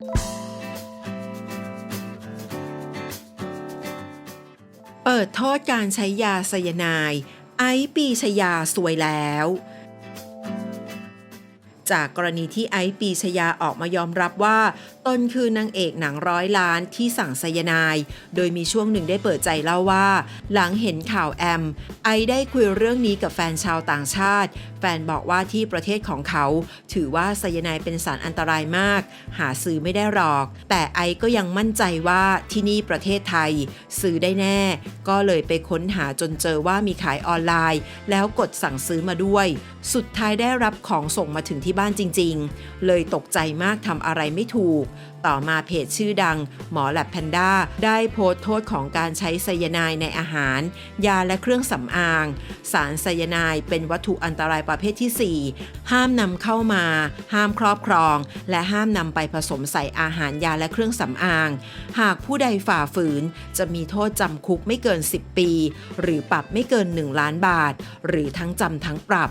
เปิดโทษการใช้ยาไซยาไนด์ไอปีชยาสวยแล้ว จากกรณีที่ไอซ์ปีชยาออกมายอมรับว่า ตนคือนางเอกหนังร้อยล้านที่สั่งไซยานด์โดยมีช่วงหนึ่งได้เปิดใจเล่าว่า หลังเห็นข่าวแอม ไอได้คุยเรื่องนี้กับแฟนชาวต่างชาติ แฟนบอกว่าที่ประเทศของเขา ถือว่าไซยานด์เป็นสารอันตรายมาก หาซื้อไม่ได้หรอก แต่ไอก็ยังมั่นใจว่าที่นี่ประเทศไทย ซื้อได้แน่ ก็เลยไปค้นหาจนเจอว่ามีขายออนไลน์ แล้วกดสั่งซื้อมาด้วย สุดท้ายได้รับของส่งมาถึงที่บ้านจริงๆ เลยตกใจมากทำอะไรไม่ถูก ต่อมาเพจชื่อดัง หมอแลบแพนด้าได้โพสต์โทษของการใช้ไซยาไนในอาหาร ยาและเครื่องสำอาง สารไซยาไนเป็นวัตถุอันตรายประเภทที่ 4 ห้ามนำเข้ามา ห้ามครอบครอง และห้ามนำไปผสมใส่อาหารยาและเครื่องสำอาง หากผู้ใดฝ่าฝืน จะมีโทษจำคุกไม่เกิน 10 ปี หรือปรับไม่เกิน 1 ล้านบาท หรือทั้งจำทั้งปรับ